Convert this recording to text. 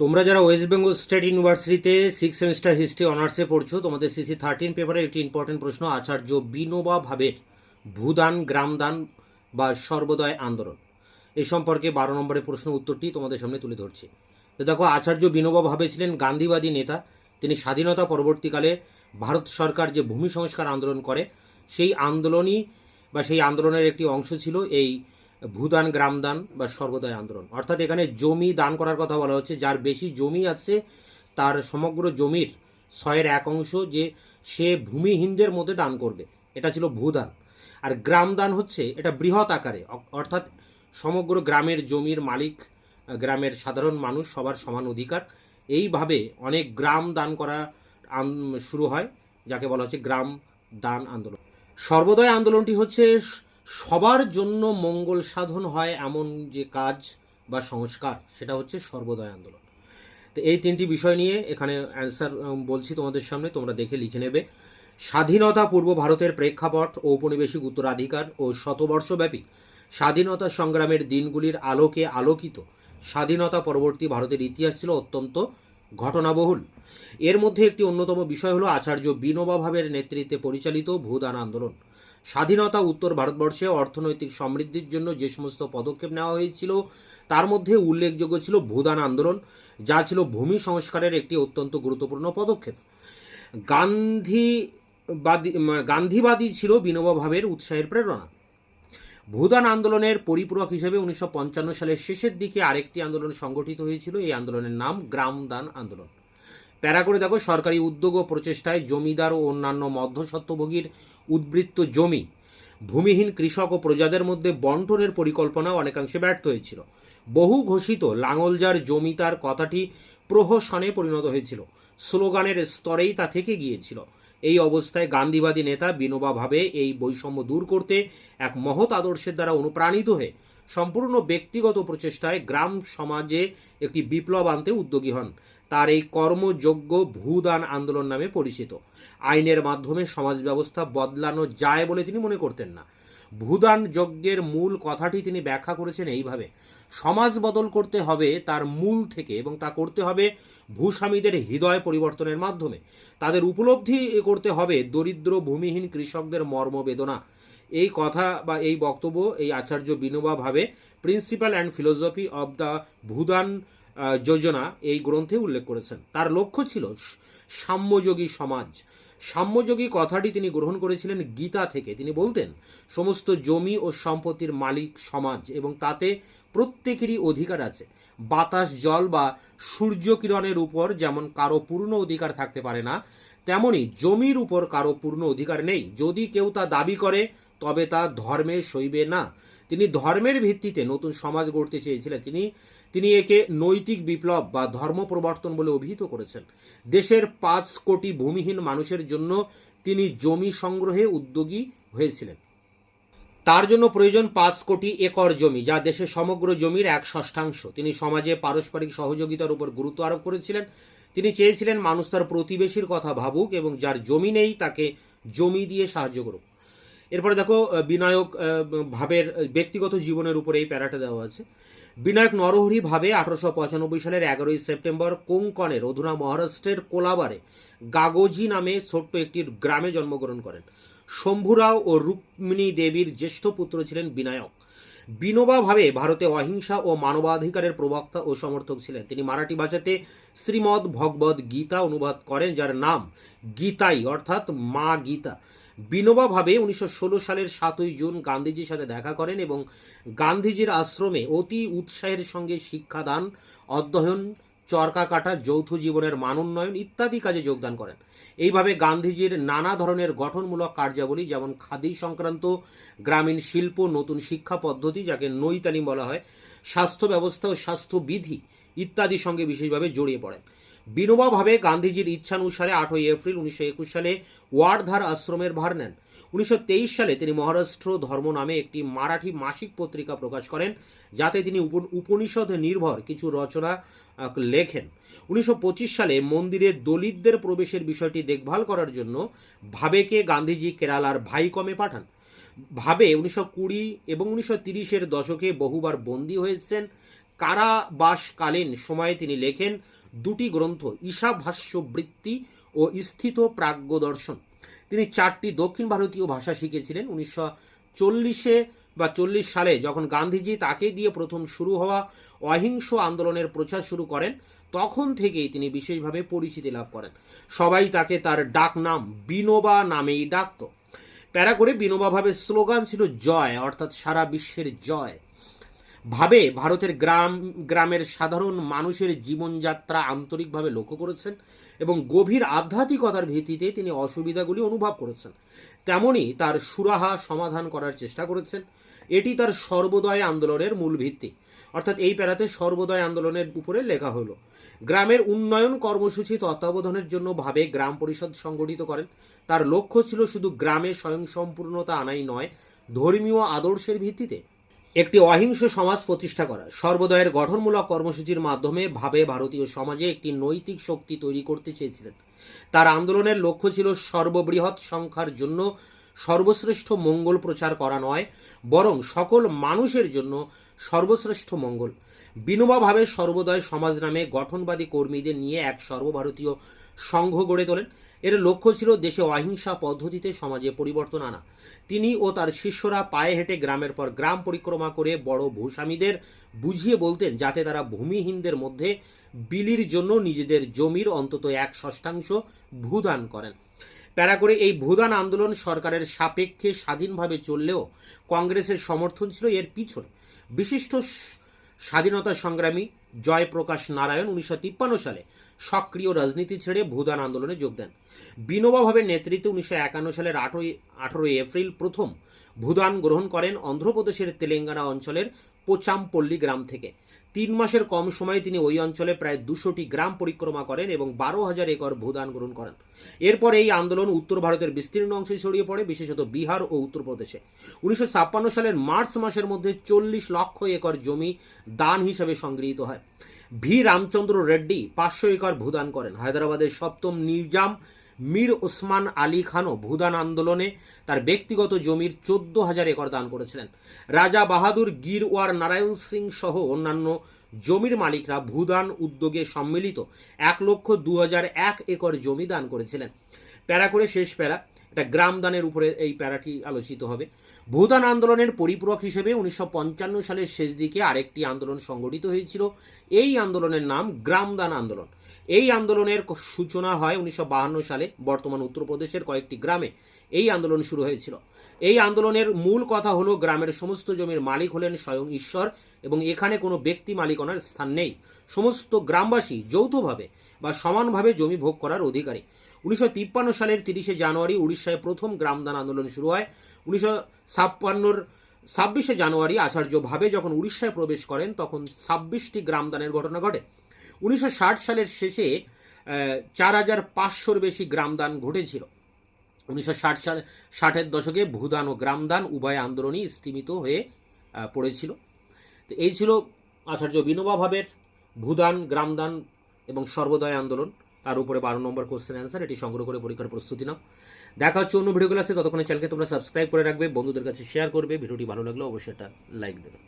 তোমরা যারা ওয়েস্ট বেঙ্গল স্টেট ইউনিভার্সিটিতে সিক্স সেমিস্টার হিস্ট্রি অনার্সে পড়ছো, তোমাদের সিসি থার্টিন পেপারে একটি ইম্পর্টেন্ট প্রশ্ন, আচার্য বিনোবা ভাবের ভূদান, গ্রামদান বা সর্বদয় আন্দোলন। এ সম্পর্কে বারো নম্বরের প্রশ্ন উত্তরটি তোমাদের সামনে তুলে ধরছি। তো দেখো, আচার্য বিনোবা ভাবে ছিলেন গান্ধীবাদী নেতা। তিনি স্বাধীনতা পরবর্তীকালে ভারত সরকার যে ভূমি সংস্কার আন্দোলন করে, সেই আন্দোলনই বা সেই আন্দোলনের একটি অংশ ছিল এই ভূদান, গ্রামদান বা সর্বদয় আন্দোলন। অর্থাৎ এখানে জমি দান করার কথা বলা হচ্ছে। যার বেশি জমি আছে, তার সমগ্র জমির ছয়ের এক অংশ যে সে ভূমিহীনদের মধ্যে দান করবে, এটা ছিল ভূদান। আর গ্রামদান হচ্ছে, এটা বৃহৎ আকারে। অর্থাৎ সমগ্র গ্রামের জমির মালিক, গ্রামের সাধারণ মানুষ সবার সমান অধিকার। এইভাবে অনেক গ্রাম দান করা শুরু হয়, যাকে বলা হচ্ছে গ্রাম দান আন্দোলন। সর্বদয় আন্দোলনটি হচ্ছে সবার জন্য মঙ্গল সাধন হয় এমন যে কাজ বা সংস্কার, সেটা হচ্ছে সর্বদয় আন্দোলন। তো এই তিনটি বিষয় নিয়ে এখানে অ্যান্সার বলছি তোমাদের সামনে, তোমরা দেখে লিখে নেবে। স্বাধীনতা পূর্ব ভারতের প্রেক্ষাপট ঔপনিবেশিক উত্তরাধিকার ও শতবর্ষব্যাপী স্বাধীনতা সংগ্রামের দিনগুলির আলোকে আলোকিত স্বাধীনতা পরবর্তী ভারতের ইতিহাস ছিল অত্যন্ত ঘটনাবহুল। এর মধ্যে একটি অন্যতম বিষয় হলো আচার্য বিনোবা ভাবের নেতৃত্বে পরিচালিত ভূদান আন্দোলন। স্বাধীনতা, উত্তর ভারতবর্ষে অর্থনৈতিক সমৃদ্ধির জন্য যে সমস্ত পদক্ষেপ নেওয়া হয়েছিল, তার মধ্যে উল্লেখযোগ্য ছিল ভূদান আন্দোলন, যা ছিল ভূমি সংস্কারের একটি অত্যন্ত গুরুত্বপূর্ণ পদক্ষেপ। গান্ধীবাদী গান্ধীবাদী ছিল বিনোবা ভাবের উৎসাহের প্রেরণা। ভূদান আন্দোলনের পরিপূরক হিসেবে উনিশশো পঞ্চান্ন সালের শেষের দিকে আরেকটি আন্দোলন সংগঠিত হয়েছিল, এই আন্দোলনের নাম গ্রামদান আন্দোলন। প্যারা করে দেখো, সরকারি উদ্যোগ ও প্রচেষ্টায় জমিদার ও অন্যান্য মধ্যস্বত্বভোগীর উদ্বৃত্ত জমি। ভূমিহীন কৃষক ও প্রজাদের মধ্যে বন্টনের পরিকল্পনা অনেকাংশে ব্যর্থ হয়েছিল। বহু ঘোষিত লাঙলজার জমি তার কথাটি প্রহসনে পরিণত হয়েছিল। স্লোগানের স্তরেই তা থেকে গিয়েছিল। এই অবস্থায় গান্ধীবাদী নেতা বিনোবা ভাবে এই বৈষম্য দূর করতে এক মহৎ আদর্শের দ্বারা অনুপ্রাণিত হয়ে সম্পূর্ণ ব্যক্তিগত প্রচেষ্টায় গ্রাম সমাজে একটি বিপ্লব আনতে উদ্যোগী হন। তার এই কর্মযোগ্য ভূদান আন্দোলন নামে পরিচিত। আইনের মাধ্যমে সমাজ ব্যবস্থা বদলানো যায় বলে তিনি মনে করতেন না। ভূদান যজ্ঞের মূল কথাটি তিনি ব্যাখ্যা করেছেন এইভাবে। সমাজ বদল করতে হবে তার মূল থেকে এবং তা করতে হবে ভূস্বামীদের হৃদয় পরিবর্তনের মাধ্যমে। তাদের উপলব্ধি করতে হবে দরিদ্র ভূমিহীন কৃষকদের মর্মবেদনা। এই কথা বা এই বক্তব্য, এই Acharya Vinoba Bhave principle and philosophy of the Bhoodan Yojana এই গ্রন্থে উল্লেখ করেছেন। তার লক্ষ্য ছিল সাম্যযোগী সমাজ। সাম্যযোগী কথাটি তিনি গ্রহণ করেছিলেন গীতা থেকে। তিনি বলতেন, সমস্ত জমি ও সম্পত্তির মালিক সমাজ এবং তাতে প্রত্যেকেরই অধিকার আছে। বাতাস, জল বা সূর্য কিরণের উপর যেমন কারও পূর্ণ অধিকার থাকতে পারে না, তেমনি জমির উপর কারও পূর্ণ অধিকার নেই। যদি কেউ তা দাবি করে, তবে তা ধর্মে সইবে না। তিনি ধর্মের ভিত্তিতে নতুন সমাজ গড়তে চেয়েছিলেন। তিনি তিনি একে নৈতিক বিপ্লব বা ধর্ম প্রবর্তন বলে অভিহিত করেছেন। দেশের পাঁচ কোটি ভূমিহীন মানুষের জন্য তিনি জমি সংগ্রহে উদ্যোগী হয়েছিলেন। তার জন্য প্রয়োজন পাঁচ কোটি একর জমি, যা দেশের সমগ্র জমির এক ষষ্ঠাংশ। তিনি সমাজে পারস্পরিক সহযোগিতার উপর গুরুত্ব আরোপ করেছিলেন। তিনি চেয়েছিলেন মানুষ তার প্রতিবেশীর কথা ভাবুক এবং যার জমি নেই তাকে জমি দিয়ে সাহায্য করুক। এরপরে দেখো বিনায়ক ভাবের ব্যক্তিগত জীবনের উপরে এই প্যারাটা দেওয়া আছে। বিনায়ক নরহরি ভাবে আঠারোশো পঁচানব্বই সালের এগারোই সেপ্টেম্বর কোঙ্কনের অধুনা মহারাষ্ট্রের কোলাবারে গাগোজি নামে ছোট্ট একটি গ্রামে জন্মগ্রহণ করেন। শম্ভুরাও ও রুক্মিণী দেবীর জ্যেষ্ঠ পুত্র ছিলেন বিনায়ক। বিনোবা ভাবে ভারতে অহিংসা ও মানবাধিকারের প্রবক্তা ও সমর্থক ছিলেন। তিনি মারাঠি ভাষাতে শ্রীমদ ভগবদ গীতা অনুবাদ করেন, যার নাম গীতাই, অর্থাৎ মা গীতা। বিনোবাভাবে উনিশশো ষোলো সালের সাতই জুন গান্ধীজির সাথে দেখা করেন এবং গান্ধীজির আশ্রমে অতি উৎসাহের সঙ্গে শিক্ষাদান, অধ্যয়ন চরকা কাটা, যৌথ জীবনের মান উন্নয়ন ইত্যাদি কাজে যোগদান করেন। এইভাবে গান্ধীজির নানা ধরনের গঠনমূলক কার্যাবলী, যেমন খাদি সংক্রান্ত, গ্রামীণ শিল্প, নতুন শিক্ষা পদ্ধতি, যাকে নই তালিম বলা হয়, স্বাস্থ্য ব্যবস্থা ও স্বাস্থ্যবিধি ইত্যাদির সঙ্গে বিশেষভাবে জড়িয়ে পড়েন। বিনোবাভাবে গান্ধীজির ইচ্ছানুসারে আটই এপ্রিল উনিশশো একুশ সালে ওয়ার্ধার আশ্রমের ভার নেন। উনিশশো তেইশ সালে তিনি মহারাষ্ট্র ধর্ম নামে একটি মারাঠি মাসিক পত্রিকা প্রকাশ করেন, যাতে তিনি উপ- উপনিষদ নির্ভর কিছু রচনা লেখেন। উনিশশো পঁচিশ সালে মন্দিরে দলিতদের প্রবেশের বিষয়টি দেখভাল করার জন্য ভাবেকে গান্ধীজি কেরালার ভাইকমে পাঠান। ভাবে উনিশশো কুড়ি এবং উনিশশো তিরিশের দশকে বহুবার বন্দী হয়েছেন। কারাবাসকালীন সময়ে তিনি লেখেন, দুটি গ্রন্থ ঈশাভাষ্য বৃত্তি ও স্থিত প্রাজ্ঞ দর্শন তিনি চারটি দক্ষিণ ভারতীয় ভাষা শিখেছিলেন। উনিশশো চল্লিশে বা চল্লিশ সালে যখন গান্ধীজি তাকে দিয়ে প্রথম শুরু হওয়া অহিংস আন্দোলনের প্রচার শুরু করেন, তখন থেকেই তিনি বিশেষভাবে পরিচিতি লাভ করেন। সবাই তাকে তার ডাক নাম বিনোবা নামেই ডাকত। প্যারা করে বিনোবা ভাবের স্লোগান ছিল জয়, অর্থাৎ সারা বিশ্বের জয়। ভাবে ভারতের গ্রাম, গ্রামের সাধারণ মানুষের জীবনযাত্রা আন্তরিকভাবে লক্ষ্য করেছেন এবং গভীর আধ্যাত্মিকতার ভিত্তিতে তিনি অসুবিধাগুলি অনুভব করেছেন। তেমনি তার সুরাহা সমাধান করার চেষ্টা করেছেন। এটি তার সর্বোদয় আন্দোলনের মূল ভিত্তি। অর্থাৎ এই প্যারাতে সর্বোদয় আন্দোলনের উপরে লেখা হলো, গ্রামের উন্নয়ন কর্মসূচি তত্ত্বাবধানের জন্য ভাবে গ্রাম পরিষদ সংগঠিত করেন। তার লক্ষ্য ছিল শুধু গ্রামে স্বয়ংসম্পূর্ণতা আনাই নয়, ধর্মীয় আদর্শের ভিত্তিতে। একটি অহিংস সমাজ প্রতিষ্ঠা করা। সর্বদয়ের গঠনমূলক কর্মসূচির মাধ্যমে ভাবে ভারতীয় সমাজে একটি নৈতিক শক্তি তৈরি করতে চেয়েছিলেন। তার আন্দোলনের লক্ষ্য ছিল সর্ববৃহৎ সংখ্যার জন্য সর্বশ্রেষ্ঠ মঙ্গল প্রচার করা নয়, বরং সকল মানুষের জন্য সর্বশ্রেষ্ঠ মঙ্গল। বিনোবা ভাবে সর্বদয় সমাজ নামে গঠনবাদী কর্মীদের নিয়ে এক সর্বভারতীয় সংঘ গড়ে তোলেন। এর লক্ষ্য ছিল দেশে অহিংসা পদ্ধতিতে সমাজে পরিবর্তন আনা। তিনি ও তার শিষ্যরা পায়ে হেঁটে গ্রামের পর গ্রাম পরিক্রমা করে বড় ভূস্বামীদের বুঝিয়ে বলতেন, যাতে তারা ভূমিহীনদের মধ্যে বিলির জন্য নিজেদের জমির অন্তত এক ষষ্ঠাংশ ভূদান করেন। প্যারা করে এই ভূদান আন্দোলন সরকারের সাপেক্ষে স্বাধীনভাবে চললেও কংগ্রেসের সমর্থন ছিল এর পিছনে। বিশিষ্ট স্বাধীনতা সংগ্রামী জয়প্রকাশ নারায়ণ উনিশশো তিপ্পান্ন সালে সক্রিয় রাজনীতি ছেড়ে ভূদান আন্দোলনে যোগ দেন। বিনোবাভাবের নেতৃত্বে উনিশশো একান্ন সালের আঠই আঠারোই এপ্রিল প্রথম ভূদান গ্রহণ করেন অন্ধ্রপ্রদেশের তেলেঙ্গানা অঞ্চলের পোচামপল্লী গ্রাম থেকে। তিন মাসের কম সময়ে তিনি ওই অঞ্চলে প্রায় দুশোটি গ্রাম পরিক্রমা করেন এবং বারো হাজার একর ভূদান গ্রহণ করেন। এরপর এই আন্দোলন উত্তর ভারতের বিস্তীর্ণ অংশে ছড়িয়ে পড়ে, বিশেষত বিহার ও উত্তরপ্রদেশে উনিশশো ছাপ্পান্ন সালের মার্চ মাসের মধ্যে চল্লিশ লক্ষ একর জমি দান হিসেবে সংগৃহীত হয়। ভি. রামচন্দ্র রেড্ডি পাঁচশো একর ভূদান করেন। হায়দ্রাবাদের সপ্তম নিজাম মীর ওসমান আলী খানও ভূদান আন্দোলনে তার ব্যক্তিগত জমির চোদ্দ হাজার একর দান করেছিলেন। রাজা বাহাদুর গিরওয়ার নারায়ণ সিং সহ অন্যান্য জমির মালিকরা ভূদান উদ্যোগে সম্মিলিত এক লক্ষ দু এক একর জমি দান করেছিলেন। প্যারা করে শেষ প্যারা এটা গ্রাম দানের উপরে এই প্যারাটি আলোচিত হবে। ভূদান আন্দোলনের পরিপূরক হিসেবে উনিশশো পঞ্চান্ন সালের শেষ দিকে আরেকটি আন্দোলন সংগঠিত হয়েছিল। এই আন্দোলনের নাম গ্রামদান আন্দোলন। এই আন্দোলনের সূচনা হয় উনিশশো সালে বর্তমান উত্তরপ্রদেশের কয়েকটি গ্রামে। এই আন্দোলন শুরু হয়েছিল। এই আন্দোলনের মূল কথা হলো গ্রামের সমস্ত জমির মালিক হলেন স্বয়ং ঈশ্বর এবং এখানে কোনো ব্যক্তি মালিকানার স্থান নেই। সমস্ত গ্রামবাসী যৌথভাবে বা সমানভাবে জমি ভোগ করার অধিকারী। উনিশশো তিপ্পান্ন সালের তিরিশে জানুয়ারি উড়িষ্যায় প্রথম গ্রামদান আন্দোলন শুরু হয়। উনিশশো ছাপ্পান্নর ছাব্বিশে জানুয়ারি আচার্য ভাবে যখন উড়িষ্যায় প্রবেশ করেন, তখন ছাব্বিশটি গ্রামদানের ঘটনা ঘটে। উনিশশো ষাট সালের শেষে চার হাজার পাঁচশোর বেশি গ্রামদান ঘটেছিল। উনিশশো ষাট সাল, ষাটের দশকে ভূদান ও গ্রামদান উভয় আন্দোলনই স্তীমিত হয়ে পড়েছিল। তো এই ছিল আচার্য বিনোবা ভাবের ভূদান গ্রামদান এবং সর্বদয় আন্দোলন। তার উপরে বারো নম্বর কোশ্চেন অ্যান্সার এটি সংগ্রহ করে পরীক্ষার প্রস্তুতি নাও। দেখা হচ্ছে অন্য ভিডিওগুলো আছে ততক্ষণে চ্যানেলকে তোমরা সাবস্ক্রাইব করে রাখবে, বন্ধুদের কাছে শেয়ার করবে, ভিডিওটি ভালো লাগলে অবশ্যই একটা লাইক দেবে।